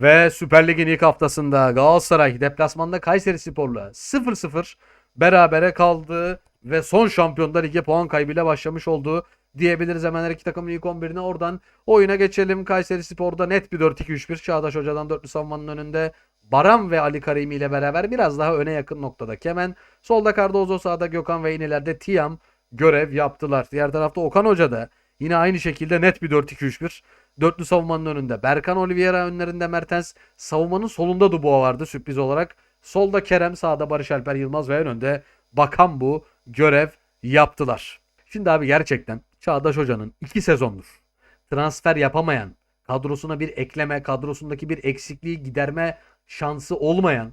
Ve Süper Lig'in ilk haftasında Galatasaray deplasmanda Kayseri Spor'la 0-0 berabere kaldı ve son şampiyonda lige puan kaybıyla başlamış oldu diyebiliriz hemen her iki takımın ilk 11'ine. Oradan oyuna geçelim. Kayseri Spor'da net bir 4-2-3-1. Çağdaş Hoca'dan dörtlü savunmanın önünde. Baran ve Ali Karimi ile beraber biraz daha öne yakın noktada Kemen. Solda Cardozo, sağda Gökhan ve inilerde Tiam görev yaptılar. Diğer tarafta Okan Hoca da yine aynı şekilde net bir 4-2-3-1. Dörtlü savunmanın önünde. Berkan Oliveira önlerinde Mertens. Savunmanın solunda Dubois vardı sürpriz olarak. Solda Kerem, sağda Barış Alper Yılmaz ve en önde Bakan bu görev yaptılar. Şimdi abi gerçekten Çağdaş Hoca'nın iki sezondur transfer yapamayan, kadrosuna bir ekleme, kadrosundaki bir eksikliği giderme şansı olmayan,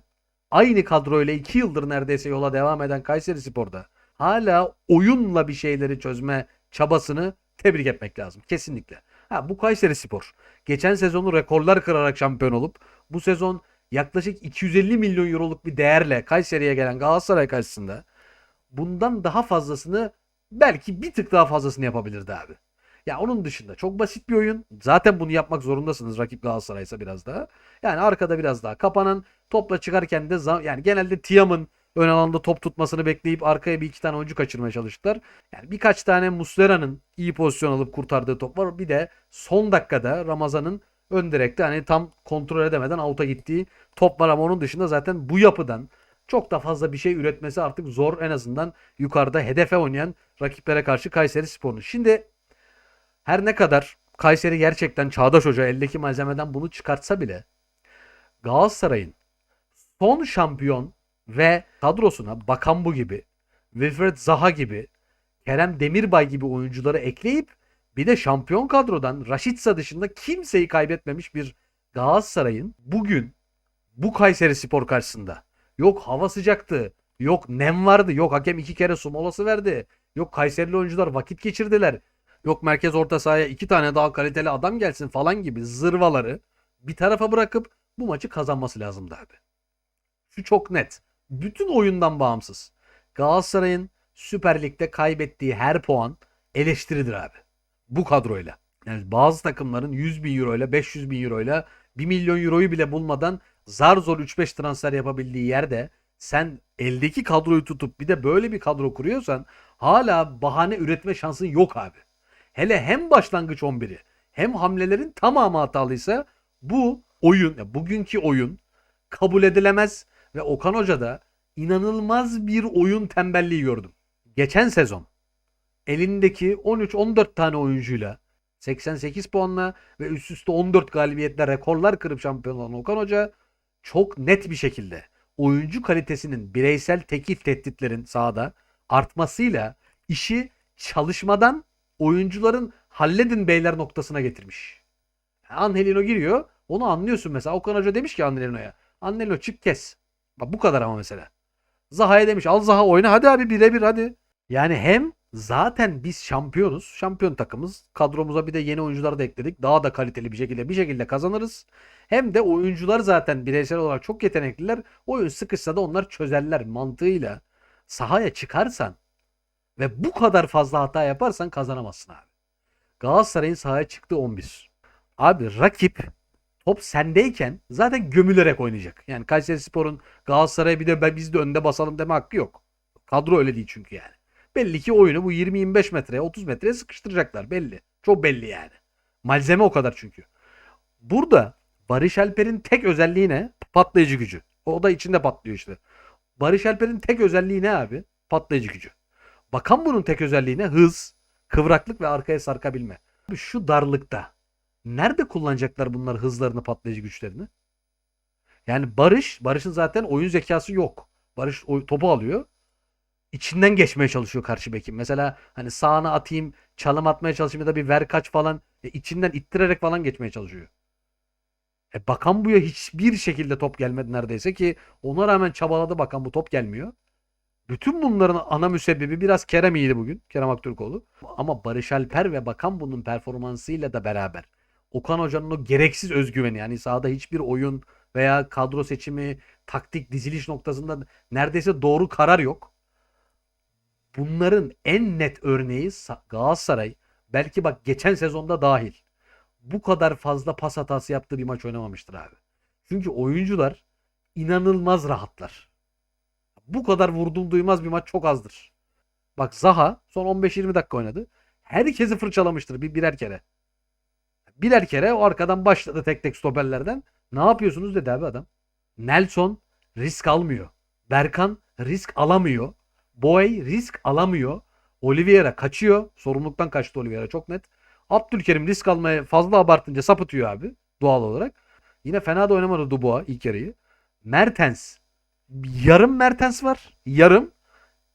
aynı kadroyla iki yıldır neredeyse yola devam eden Kayseri Spor'da hala oyunla bir şeyleri çözme çabasını tebrik etmek lazım. Kesinlikle. Ha, bu Kayseri Spor. Geçen sezonu rekorlar kırarak şampiyon olup bu sezon yaklaşık 250 milyon euroluk bir değerle Kayseri'ye gelen Galatasaray karşısında bundan daha fazlasını belki bir tık daha fazlasını yapabilirdi abi. Ya onun dışında çok basit bir oyun. Zaten bunu yapmak zorundasınız rakip Galatasaray'sa biraz daha. Yani arkada biraz daha kapanan topla çıkarken de yani genelde Tiam'ın ön alanda top tutmasını bekleyip arkaya bir iki tane oyuncu kaçırmaya çalıştılar. Yani birkaç tane Muslera'nın iyi pozisyon alıp kurtardığı top var. Bir de son dakikada Ramazan'ın ön direkte hani tam kontrol edemeden out'a gittiği top var ama onun dışında zaten bu yapıdan çok da fazla bir şey üretmesi artık zor en azından yukarıda hedefe oynayan rakiplere karşı Kayseri Spor'un. Şimdi her ne kadar Kayseri gerçekten Çağdaş Hoca eldeki malzemeden bunu çıkartsa bile Galatasaray'ın son şampiyon ve kadrosuna Bakan bu gibi, Wilfred Zaha gibi, Kerem Demirbay gibi oyuncuları ekleyip bir de şampiyon kadrodan Raşitsa dışında kimseyi kaybetmemiş bir Galatasaray'ın bugün bu Kayseri Spor karşısında yok hava sıcaktı, yok nem vardı, yok hakem iki kere su molası verdi, yok Kayserili oyuncular vakit geçirdiler, yok merkez orta sahaya iki tane daha kaliteli adam gelsin falan gibi zırvaları bir tarafa bırakıp bu maçı kazanması lazımdı abi. Şu çok net. Bütün oyundan bağımsız. Galatasaray'ın Süper Lig'de kaybettiği her puan eleştiridir abi. Bu kadroyla. Yani bazı takımların 100 bin euro ile 500 bin euro ile 1 milyon euroyu bile bulmadan zar zor 3-5 transfer yapabildiği yerde sen eldeki kadroyu tutup bir de böyle bir kadro kuruyorsan hala bahane üretme şansın yok abi. Hele hem başlangıç 11'i hem hamlelerin tamamı hatalıysa bu oyun, bugünkü oyun kabul edilemez ve Okan Hoca da inanılmaz bir oyun tembelliği gördüm. Geçen sezon elindeki 13-14 tane oyuncuyla 88 puanla ve üst üste 14 galibiyetle rekorlar kırıp şampiyon olan Okan Hoca çok net bir şekilde oyuncu kalitesinin bireysel tekil tehditlerin sahada artmasıyla işi çalışmadan oyuncuların halledin beyler noktasına getirmiş. Angelino giriyor. Onu anlıyorsun mesela. Okan Hoca demiş ki Angelino'ya. Angelino çık kes. Bak bu kadar ama mesela. Zaha'ya demiş al Zaha oyna hadi abi birebir hadi. Yani hem zaten biz şampiyonuz. Şampiyon takımız. Kadromuza bir de yeni oyuncular da ekledik. Daha da kaliteli bir şekilde bir şekilde kazanırız. Hem de oyuncular zaten bireysel olarak çok yetenekliler. Oyun sıkışsa da onlar çözerler mantığıyla. Sahaya çıkarsan ve bu kadar fazla hata yaparsan kazanamazsın abi. Galatasaray'ın sahaya çıktığı 11. Abi rakip top sendeyken zaten gömülerek oynayacak. Yani Kayseri Spor'un Galatasaray'a bir de biz de önde basalım deme hakkı yok. Kadro öyle değil çünkü yani. Belli ki oyunu bu 20-25 metreye 30 metreye sıkıştıracaklar belli. Çok belli yani. Malzeme o kadar çünkü. Burada Barış Alper'in tek özelliği ne? Patlayıcı gücü. O da içinde patlıyor işte. Barış Alper'in tek özelliği ne abi? Patlayıcı gücü. Bakan bunun tek özelliği ne? Hız, kıvraklık ve arkaya sarkabilme. Abi şu darlıkta nerede kullanacaklar bunlar hızlarını, patlayıcı güçlerini? Yani Barış, Barış'ın zaten oyun zekası yok. Barış topu alıyor. İçinden geçmeye çalışıyor karşı bekin. Mesela hani sağına atayım, çalım atmaya çalışayım ya da bir ver kaç falan. E, içinden ittirerek falan geçmeye çalışıyor. E, Bakan buya hiçbir şekilde top gelmedi neredeyse ki ona rağmen çabaladı Bakan bu top gelmiyor. Bütün bunların ana müsebbibi biraz Kerem iyiydi bugün. Kerem Aktürkoğlu. Ama Barış Alper ve Bakan bunun performansıyla da beraber Okan Hoca'nın o gereksiz özgüveni yani sahada hiçbir oyun veya kadro seçimi, taktik, diziliş noktasında neredeyse doğru karar yok. Bunların en net örneği Sa- Galatasaray. Belki bak geçen sezonda dahil. Bu kadar fazla pas hatası yaptığı bir maç oynamamıştır abi. Çünkü oyuncular inanılmaz rahatlar. Bu kadar vurdum duymaz bir maç çok azdır. Bak Zaha son 15-20 dakika oynadı. Herkesi fırçalamıştır bir birer kere. Birer kere o arkadan başladı tek tek stoperlerden. Ne yapıyorsunuz dedi abi adam. Nelson risk almıyor. Berkan risk alamıyor. Boy risk alamıyor. Oliveira kaçıyor. Sorumluluktan kaçtı Oliveira çok net. Abdülkerim risk almaya fazla abartınca sapıtıyor abi doğal olarak. Yine fena da oynamadı Dubois ilk yarıyı. Mertens. Yarım Mertens var. Yarım.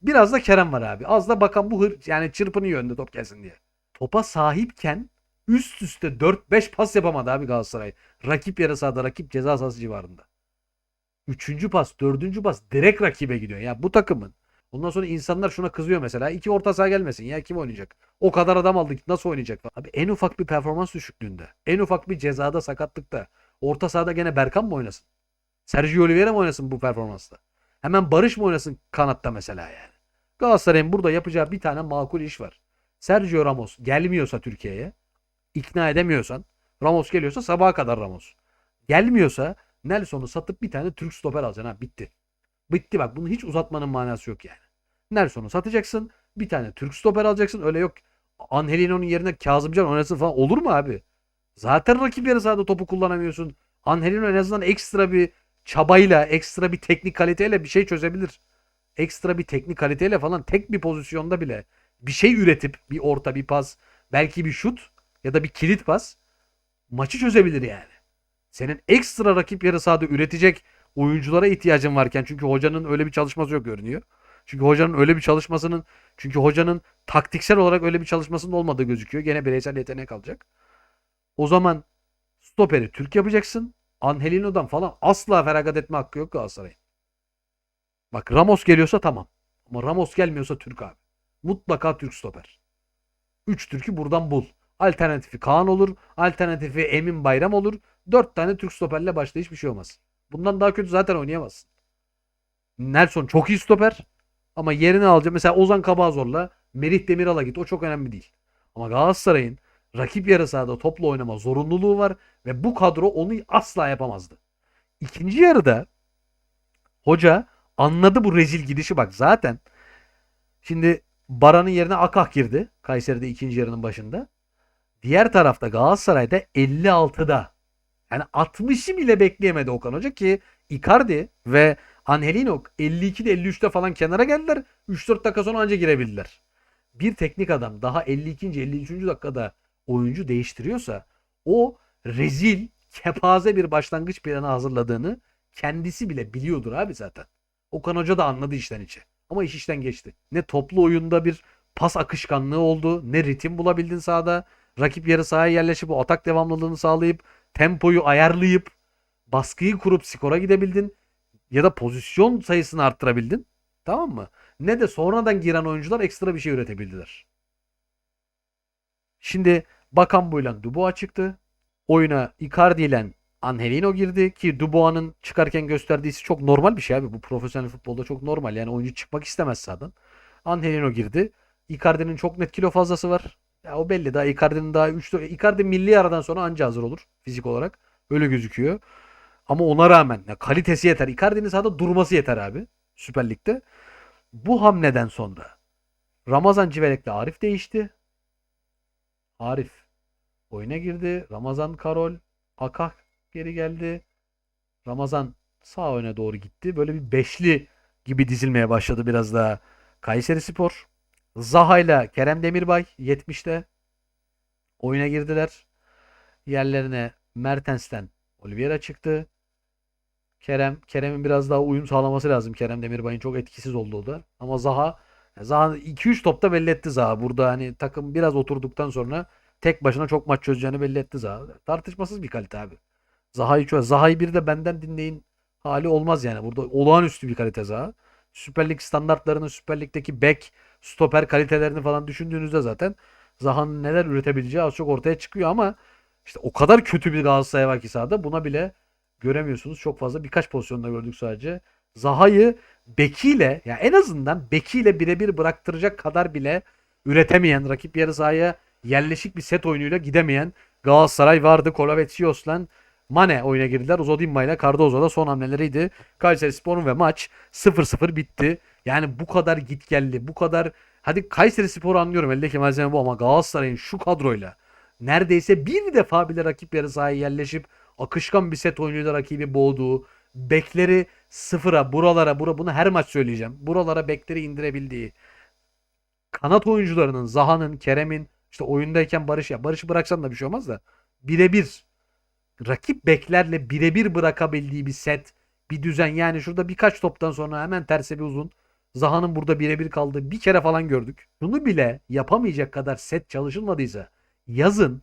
Biraz da Kerem var abi. Az da bakan bu hır yani çırpınıyor önde top gelsin diye. Topa sahipken üst üste 4-5 pas yapamadı abi Galatasaray. Rakip yarı sahada, rakip ceza sahası civarında. Üçüncü pas, dördüncü pas direkt rakibe gidiyor. Ya bu takımın. Ondan sonra insanlar şuna kızıyor mesela. İki orta saha gelmesin ya kim oynayacak? O kadar adam aldık nasıl oynayacak? Abi en ufak bir performans düşüklüğünde, en ufak bir cezada sakatlıkta, orta sahada gene Berkan mı oynasın? Sergio Oliveira mı oynasın bu performansta? Hemen Barış mı oynasın kanatta mesela yani? Galatasaray'ın burada yapacağı bir tane makul iş var. Sergio Ramos gelmiyorsa Türkiye'ye, ikna edemiyorsan, Ramos geliyorsa sabaha kadar Ramos. Gelmiyorsa Nelson'u satıp bir tane Türk stoper alacaksın ha bitti. Bitti bak bunu hiç uzatmanın manası yok yani. Nelson'u satacaksın. Bir tane Türk stoper alacaksın. Öyle yok. Angelino'nun yerine Kazımcan oynasın falan olur mu abi? Zaten rakip yarı sahada topu kullanamıyorsun. Angelino en azından ekstra bir çabayla, ekstra bir teknik kaliteyle bir şey çözebilir. Ekstra bir teknik kaliteyle falan tek bir pozisyonda bile bir şey üretip bir orta, bir pas, belki bir şut ya da bir kilit pas maçı çözebilir yani. Senin ekstra rakip yarı sahada üretecek oyunculara ihtiyacın varken çünkü hocanın öyle bir çalışması yok görünüyor. Çünkü hocanın öyle bir çalışmasının çünkü hocanın taktiksel olarak öyle bir çalışmasının olmadığı gözüküyor. Gene bireysel yeteneğe kalacak. O zaman stoperi Türk yapacaksın. Angelino'dan falan asla feragat etme hakkı yok Galatasaray'ın. Bak Ramos geliyorsa tamam. Ama Ramos gelmiyorsa Türk abi. Mutlaka Türk stoper. 3 Türk'ü buradan bul. Alternatifi Kaan olur. Alternatifi Emin Bayram olur. 4 tane Türk stoperle başta hiçbir şey olmaz. Bundan daha kötü zaten oynayamazsın. Nelson çok iyi stoper. Ama yerini alacak. Mesela Ozan Kabazor'la Merih Demiral'a git. O çok önemli değil. Ama Galatasaray'ın rakip yarı sahada topla oynama zorunluluğu var. Ve bu kadro onu asla yapamazdı. İkinci yarıda hoca anladı bu rezil gidişi bak zaten. Şimdi Baran'ın yerine Akah girdi. Kayseri'de ikinci yarının başında. Diğer tarafta Galatasaray'da 56'da yani 60'ı bile bekleyemedi Okan Hoca ki Icardi ve Angelino 52'de 53'te falan kenara geldiler. 3-4 dakika sonra anca girebildiler. Bir teknik adam daha 52. 53. dakikada oyuncu değiştiriyorsa o rezil, kepaze bir başlangıç planı hazırladığını kendisi bile biliyordur abi zaten. Okan Hoca da anladı işten içe. Ama iş işten geçti. Ne toplu oyunda bir pas akışkanlığı oldu, ne ritim bulabildin sahada. Rakip yarı sahaya yerleşip o atak devamlılığını sağlayıp tempoyu ayarlayıp baskıyı kurup skora gidebildin ya da pozisyon sayısını arttırabildin. Tamam mı? Ne de sonradan giren oyuncular ekstra bir şey üretebildiler. Şimdi Bakan Buylan Dubois çıktı. Oyuna Icardi ile Angelino girdi ki Dubois'ın çıkarken gösterdiği çok normal bir şey abi. Bu profesyonel futbolda çok normal. Yani oyuncu çıkmak istemez sahadan. Angelino girdi. Icardi'nin çok net kilo fazlası var. Ya o belli daha Icardi'nin daha 3 Icardi milli aradan sonra anca hazır olur fizik olarak. Öyle gözüküyor. Ama ona rağmen ya kalitesi yeter. Icardi'nin sahada durması yeter abi Süper Lig'de. Bu hamleden sonra Ramazan Civelek'le Arif değişti. Arif oyuna girdi. Ramazan Karol Akah geri geldi. Ramazan sağ öne doğru gitti. Böyle bir beşli gibi dizilmeye başladı biraz daha Kayseri Spor. Zaha ile Kerem Demirbay 70'te oyuna girdiler. Yerlerine Mertens'ten Oliveira çıktı. Kerem, Kerem'in biraz daha uyum sağlaması lazım. Kerem Demirbay'ın çok etkisiz oldu o da. Ama Zaha Zaha 2-3 topta belli etti Zaha. Burada hani takım biraz oturduktan sonra tek başına çok maç çözeceğini belli etti Zaha. Tartışmasız bir kalite abi. Zaha'yı çöz. Zaha'yı bir de benden dinleyin hali olmaz yani. Burada olağanüstü bir kalite Zaha. Süper Lig standartlarını, Süper Lig'deki bek, stoper kalitelerini falan düşündüğünüzde zaten Zaha'nın neler üretebileceği az çok ortaya çıkıyor ama işte o kadar kötü bir Galatasaray var ki sahada buna bile göremiyorsunuz. Çok fazla birkaç pozisyonda gördük sadece. Zaha'yı bekiyle ya en azından bekiyle birebir bıraktıracak kadar bile üretemeyen, rakip yarı sahaya yerleşik bir set oyunuyla gidemeyen Galatasaray vardı. Kolavetsios'la Mane oyuna girdiler. Uzodinma ile Cardozo da son hamleleriydi. Kayseri Spor'un ve maç 0-0 bitti. Yani bu kadar gitgelli, bu kadar hadi Kayseri Spor'u anlıyorum eldeki malzeme bu ama Galatasaray'ın şu kadroyla neredeyse bir defa bile rakip yarı sahaya yerleşip akışkan bir set oyunuyla rakibi boğduğu, bekleri sıfıra, buralara, bura bunu her maç söyleyeceğim. Buralara bekleri indirebildiği, kanat oyuncularının, Zaha'nın, Kerem'in işte oyundayken Barış ya Barış'ı bıraksan da bir şey olmaz da birebir rakip beklerle birebir bırakabildiği bir set, bir düzen. Yani şurada birkaç toptan sonra hemen terse bir uzun. Zaha'nın burada birebir kaldığı bir kere falan gördük. Bunu bile yapamayacak kadar set çalışılmadıysa yazın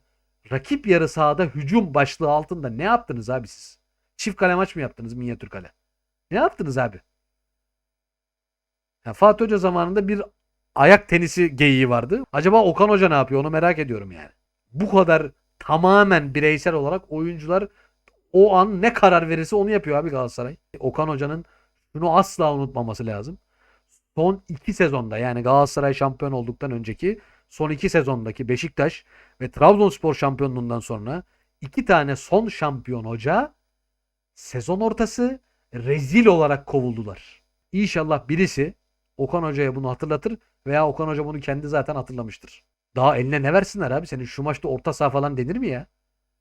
rakip yarı sahada hücum başlığı altında ne yaptınız abi siz? Çift kale maç mı yaptınız minyatür kale? Ne yaptınız abi? Ya Fatih Hoca zamanında bir ayak tenisi geyiği vardı. Acaba Okan Hoca ne yapıyor onu merak ediyorum yani. Bu kadar tamamen bireysel olarak oyuncular o an ne karar verirse onu yapıyor abi Galatasaray. Okan Hoca'nın şunu asla unutmaması lazım. Son iki sezonda yani Galatasaray şampiyon olduktan önceki son iki sezondaki Beşiktaş ve Trabzonspor şampiyonluğundan sonra iki tane son şampiyon hoca sezon ortası rezil olarak kovuldular. İnşallah birisi Okan Hoca'ya bunu hatırlatır veya Okan Hoca bunu kendi zaten hatırlamıştır. Daha eline ne versinler abi? Senin şu maçta orta saha falan denir mi ya?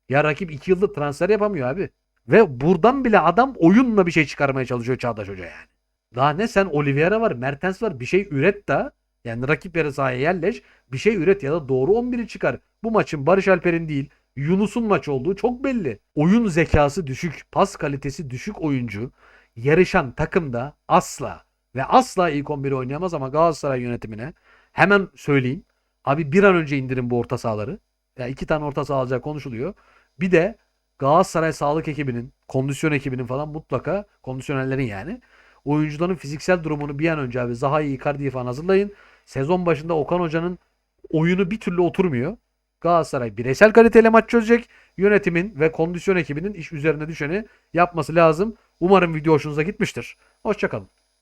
Ya rakip 2 yıldır transfer yapamıyor abi. Ve buradan bile adam oyunla bir şey çıkarmaya çalışıyor Çağdaş Hoca yani. Daha ne sen Oliveira var, Mertens var bir şey üret da yani rakip yarı sahaya yerleş bir şey üret ya da doğru 11'i çıkar. Bu maçın Barış Alper'in değil Yunus'un maç olduğu çok belli. Oyun zekası düşük, pas kalitesi düşük oyuncu yarışan takımda asla ve asla ilk 11'i oynayamaz ama Galatasaray yönetimine hemen söyleyeyim. Abi bir an önce indirin bu orta sahaları. Ya iki tane orta saha alacak konuşuluyor. Bir de Galatasaray sağlık ekibinin, kondisyon ekibinin falan mutlaka kondisyonellerin yani oyuncuların fiziksel durumunu bir an önce abi Zaha'yı Icardi'yi falan hazırlayın. Sezon başında Okan Hoca'nın oyunu bir türlü oturmuyor. Galatasaray bireysel kaliteyle maç çözecek. Yönetimin ve kondisyon ekibinin iş üzerine düşeni yapması lazım. Umarım video hoşunuza gitmiştir. Hoşçakalın.